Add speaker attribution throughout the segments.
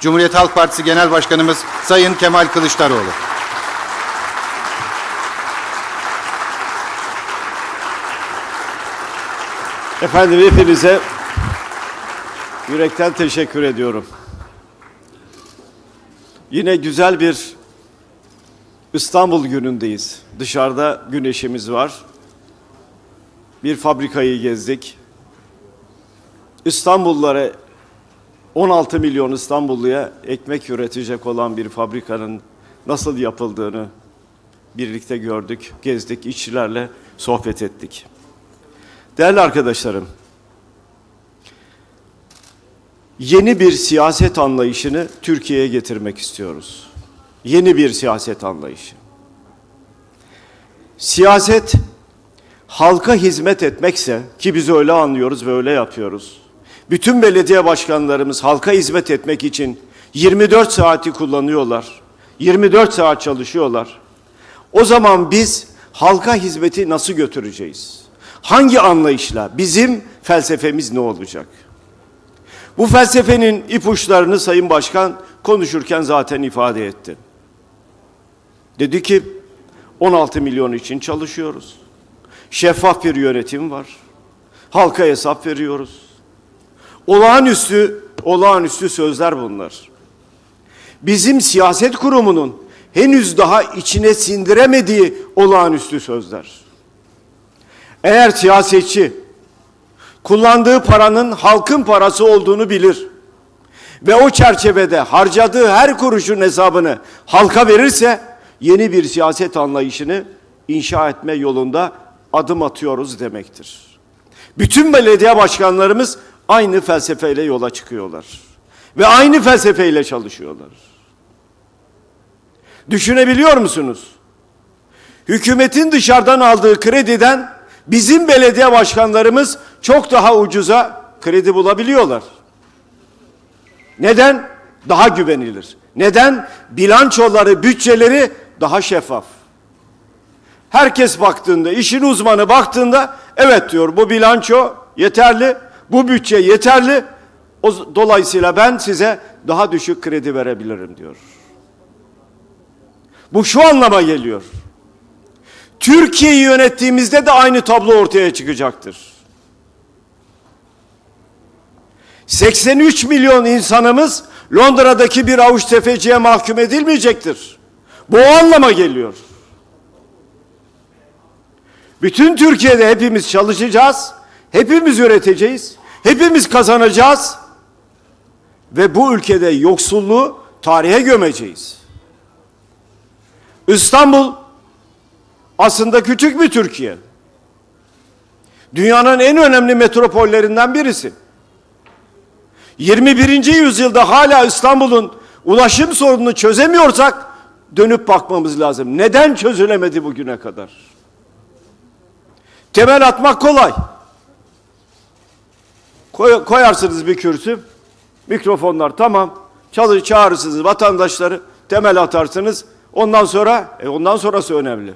Speaker 1: Cumhuriyet Halk Partisi Genel Başkanımız Sayın Kemal Kılıçdaroğlu.
Speaker 2: Efendim hepinize yürekten teşekkür ediyorum. Yine güzel bir İstanbul günündeyiz. Dışarıda güneşimiz var. Bir fabrikayı gezdik. İstanbullulara 16 milyon İstanbulluya ekmek üretecek olan bir fabrikanın nasıl yapıldığını birlikte gördük, gezdik, işçilerle sohbet ettik. Değerli arkadaşlarım, yeni bir siyaset anlayışını Türkiye'ye getirmek istiyoruz. Yeni bir siyaset anlayışı. Siyaset halka hizmet etmekse ki biz öyle anlıyoruz ve öyle yapıyoruz. Bütün belediye başkanlarımız halka hizmet etmek için 24 saati kullanıyorlar. 24 saat çalışıyorlar. O zaman biz halka hizmeti nasıl götüreceğiz? Hangi anlayışla? Bizim felsefemiz ne olacak? Bu felsefenin ipuçlarını Sayın Başkan konuşurken zaten ifade etti. Dedi ki 16 milyon için çalışıyoruz. Şeffaf bir yönetim var. Halka hesap veriyoruz. Olağanüstü, olağanüstü sözler bunlar. Bizim siyaset kurumunun henüz daha içine sindiremediği olağanüstü sözler. Eğer siyasetçi kullandığı paranın halkın parası olduğunu bilir ve o çerçevede harcadığı her kuruşun hesabını halka verirse yeni bir siyaset anlayışını inşa etme yolunda adım atıyoruz demektir. Bütün belediye başkanlarımız aynı felsefeyle yola çıkıyorlar ve aynı felsefeyle çalışıyorlar. Düşünebiliyor musunuz? Hükümetin dışarıdan aldığı krediden bizim belediye başkanlarımız çok daha ucuza kredi bulabiliyorlar. Neden? Daha güvenilir. Neden? Bilançoları, bütçeleri daha şeffaf. Herkes baktığında, işin uzmanı baktığında evet diyor bu bilanço yeterli, bu bütçe yeterli. O, dolayısıyla ben size daha düşük kredi verebilirim diyor. Bu şu anlama geliyor. Türkiye'yi yönettiğimizde de aynı tablo ortaya çıkacaktır. 83 milyon insanımız Londra'daki bir avuç tefeciye mahkum edilmeyecektir. Bu o anlama geliyor. Bütün Türkiye'de hepimiz çalışacağız, hepimiz üreteceğiz, hepimiz kazanacağız ve bu ülkede yoksulluğu tarihe gömeceğiz. İstanbul aslında küçük bir Türkiye. Dünyanın en önemli metropollerinden birisi. 21. yüzyılda hala İstanbul'un ulaşım sorununu çözemiyorsak dönüp bakmamız lazım. Neden çözülemedi bugüne kadar? Temel atmak kolay. Koy, koyarsınız bir kürsü, mikrofonlar tamam, çalı çağırırsınız vatandaşları, temel atarsınız. Ondan sonra, e ondan sonrası önemli.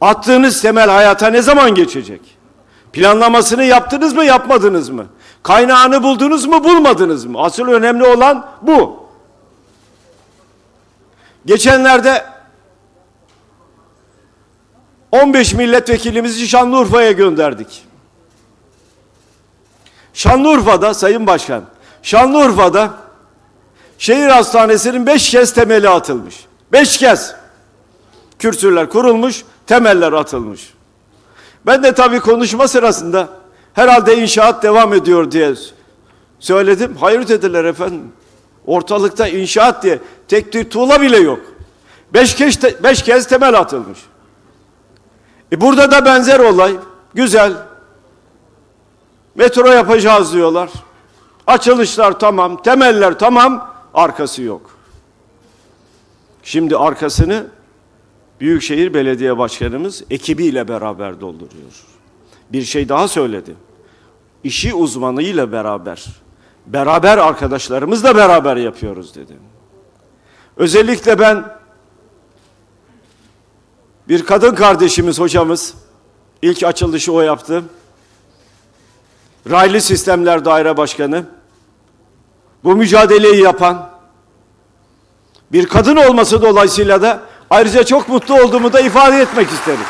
Speaker 2: Attığınız temel hayata ne zaman geçecek? Planlamasını yaptınız mı, yapmadınız mı? Kaynağını buldunuz mu, bulmadınız mı? Asıl önemli olan bu. Geçenlerde 15 milletvekilimizi Şanlıurfa'ya gönderdik. Şanlıurfa'da Sayın Başkan, Şanlıurfa'da şehir hastanesinin beş kez temeli atılmış. Beş kez. Kürsüler kurulmuş, temeller atılmış. Ben de tabii konuşma sırasında herhalde inşaat devam ediyor diye söyledim. Hayır dediler efendim. Ortalıkta inşaat diye tek bir tuğla bile yok. Beş kez, beş kez temel atılmış. E burada da benzer olay. Güzel. Metro yapacağız diyorlar. Açılışlar tamam, temeller tamam, arkası yok. Şimdi arkasını Büyükşehir Belediye Başkanımız ekibiyle beraber dolduruyor. Bir şey daha söyledi. İşi uzmanıyla beraber, beraber arkadaşlarımızla beraber yapıyoruz dedi. Özellikle ben bir kadın kardeşimiz hocamız ilk açılışı o yaptı. Raylı Sistemler Daire Başkanı bu mücadeleyi yapan bir kadın olması dolayısıyla da ayrıca çok mutlu olduğumu da ifade etmek isterim.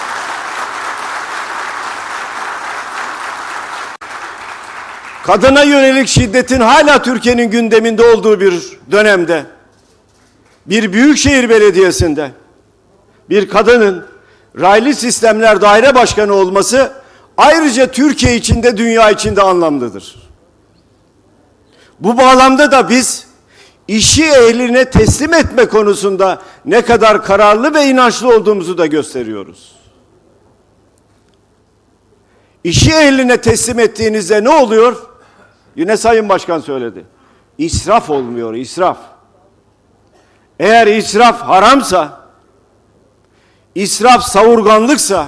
Speaker 2: Kadına yönelik şiddetin hala Türkiye'nin gündeminde olduğu bir dönemde bir büyükşehir belediyesinde bir kadının raylı sistemler daire başkanı olması ayrıca Türkiye içinde dünya içinde anlamlıdır. Bu bağlamda da biz işi ehline teslim etme konusunda ne kadar kararlı ve inançlı olduğumuzu da gösteriyoruz. İşi ehline teslim ettiğinizde ne oluyor? Yine Sayın Başkan söyledi. İsraf olmuyor, israf. Eğer israf haramsa, israf savurganlıksa,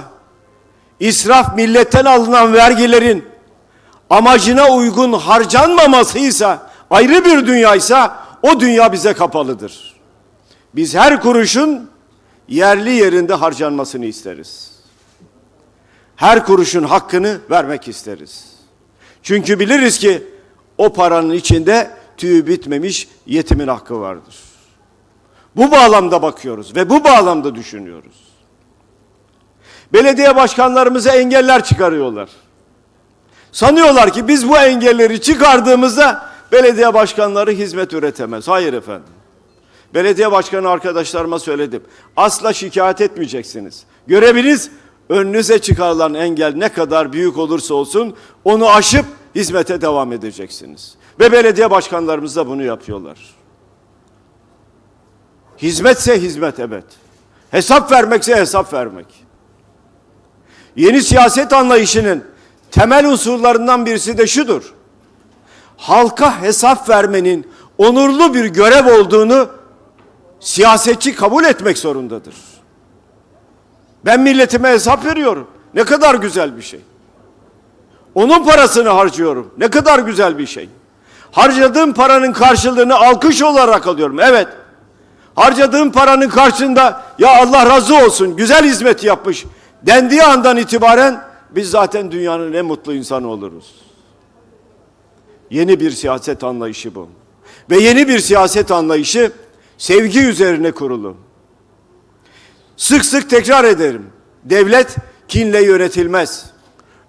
Speaker 2: israf milletten alınan vergilerin amacına uygun harcanmamasıysa, ayrı bir dünyaysa o dünya bize kapalıdır. Biz her kuruşun yerli yerinde harcanmasını isteriz. Her kuruşun hakkını vermek isteriz. Çünkü biliriz ki o paranın içinde tüyü bitmemiş yetimin hakkı vardır. Bu bağlamda bakıyoruz ve bu bağlamda düşünüyoruz. Belediye başkanlarımıza engeller çıkarıyorlar. Sanıyorlar ki biz bu engelleri çıkardığımızda belediye başkanları hizmet üretemez. Hayır efendim. Belediye başkanı arkadaşlarıma söyledim. Asla şikayet etmeyeceksiniz. Göreviniz önünüze çıkarılan engel ne kadar büyük olursa olsun onu aşıp hizmete devam edeceksiniz. Ve belediye başkanlarımız da bunu yapıyorlar. Hizmetse hizmet evet. Hesap vermekse hesap vermek. Yeni siyaset anlayışının temel unsurlarından birisi de şudur. Halka hesap vermenin onurlu bir görev olduğunu siyasetçi kabul etmek zorundadır. Ben milletime hesap veriyorum. Ne kadar güzel bir şey. Onun parasını harcıyorum. Ne kadar güzel bir şey. Harcadığım paranın karşılığını alkış olarak alıyorum. Evet. Harcadığım paranın karşılığında ya Allah razı olsun güzel hizmet yapmış dendiği andan itibaren biz zaten dünyanın en mutlu insanı oluruz. Yeni bir siyaset anlayışı bu. Ve yeni bir siyaset anlayışı sevgi üzerine kurulu. Sık sık tekrar ederim. Devlet kinle yönetilmez.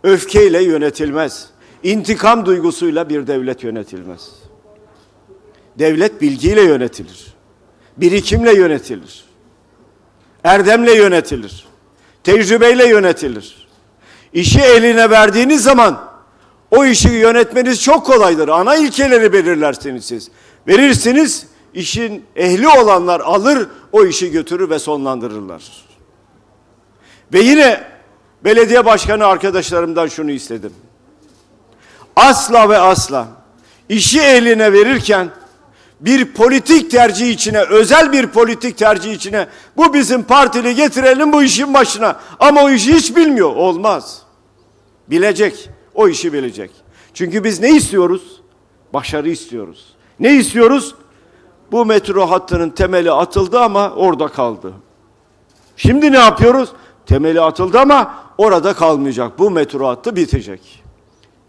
Speaker 2: Öfkeyle yönetilmez. İntikam duygusuyla bir devlet yönetilmez. Devlet bilgiyle yönetilir. Birikimle yönetilir. Erdemle yönetilir. Tecrübeyle yönetilir. İşi eline verdiğiniz zaman o işi yönetmeniz çok kolaydır. Ana ilkeleri belirlersiniz siz. Verirsiniz, işin ehli olanlar alır, o işi götürür ve sonlandırırlar. Ve yine belediye başkanı arkadaşlarımdan şunu istedim. Asla ve asla işi eline verirken bir politik tercih içine, özel bir politik tercih içine bu bizim partili getirelim bu işin başına. Ama o işi hiç bilmiyor. Olmaz. Bilecek. O işi bilecek. Çünkü biz ne istiyoruz? Başarı istiyoruz. Ne istiyoruz? Bu metro hattının temeli atıldı ama orada kaldı. Şimdi ne yapıyoruz? Temeli atıldı ama orada kalmayacak. Bu metro hattı bitecek.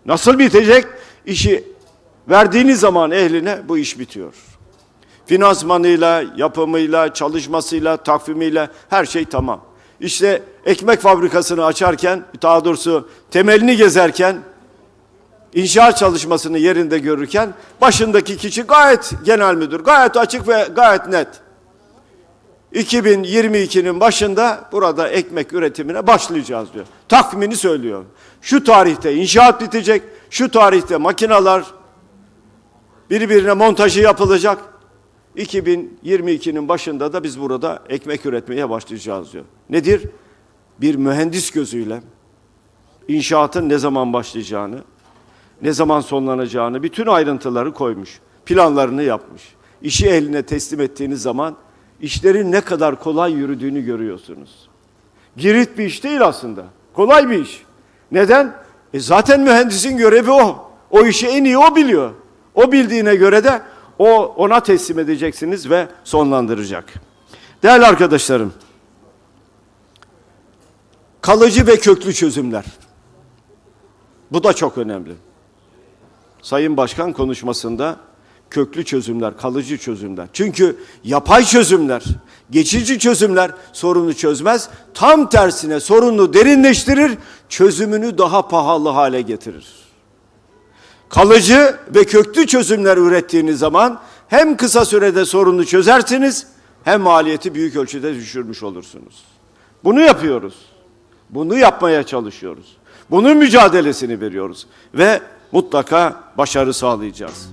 Speaker 2: Nasıl bitecek? İşi verdiğiniz zaman ehline bu iş bitiyor. Finansmanıyla, yapımıyla, çalışmasıyla, takvimiyle her şey tamam. İşte ekmek fabrikasını açarken, daha doğrusu temelini gezerken, inşaat çalışmasını yerinde görürken başındaki kişi gayet genel müdür, gayet açık ve gayet net. 2022'nin başında burada ekmek üretimine başlayacağız diyor. Takvimini söylüyor. Şu tarihte inşaat bitecek, şu tarihte makineler birbirine montajı yapılacak. 2022'nin başında da biz burada ekmek üretmeye başlayacağız diyor. Nedir? Bir mühendis gözüyle inşaatın ne zaman başlayacağını, ne zaman sonlanacağını bütün ayrıntıları koymuş. Planlarını yapmış. İşi eline teslim ettiğiniz zaman işlerin ne kadar kolay yürüdüğünü görüyorsunuz. Girit bir iş değil aslında. Kolay bir iş. Neden? E zaten mühendisin görevi o. O işi en iyi o biliyor. O bildiğine göre de o ona teslim edeceksiniz ve sonlandıracak. Değerli arkadaşlarım, kalıcı ve köklü çözümler. Bu da çok önemli. Sayın Başkan konuşmasında köklü çözümler, kalıcı çözümler. Çünkü yapay çözümler, geçici çözümler sorunu çözmez. Tam tersine sorunu derinleştirir, çözümünü daha pahalı hale getirir. Kalıcı ve köklü çözümler ürettiğiniz zaman hem kısa sürede sorunu çözersiniz hem maliyeti büyük ölçüde düşürmüş olursunuz. Bunu yapıyoruz. Bunu yapmaya çalışıyoruz. Bunun mücadelesini veriyoruz ve mutlaka başarı sağlayacağız.